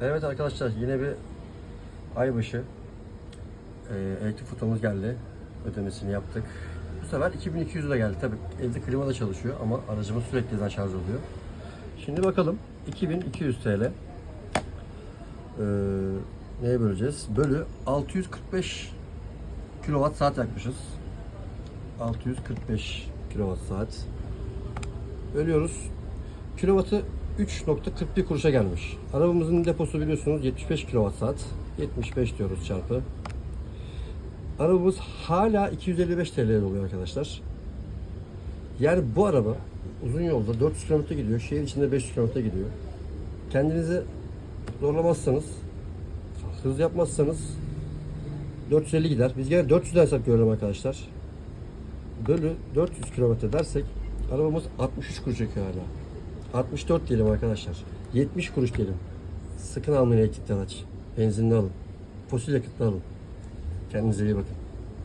Evet arkadaşlar yine bir aybaşı e, elektrik faturamız geldi. Ödemesini yaptık. Bu sefer 2200 lira geldi. Tabii evde klima da çalışıyor ama aracımız sürekli şarj oluyor. Şimdi bakalım 2200 TL. Ee, neye böleceğiz? Bölü 645 kilowatt saat yakmışız. 645 kilowatt saat. Bölüyoruz. Kilovatı 3.41 kuruşa gelmiş. Arabamızın deposu biliyorsunuz 75 kilowatt saat. 75 diyoruz çarpı. Arabamız hala 255 TL oluyor arkadaşlar. Yani bu araba uzun yolda 400 km gidiyor. Şehir içinde 500 km gidiyor. Kendinizi zorlamazsanız, hız yapmazsanız 450 gider. Biz gene 400'den hesap görelim arkadaşlar. Bölü 400 km dersek arabamız 63 kuruş çekiyor hala. 64 diyelim arkadaşlar. 70 kuruş diyelim. Sakın almayın elektrikli araç. Benzinli alın. Fosil yakıtlı alın. Kendinize iyi bakın.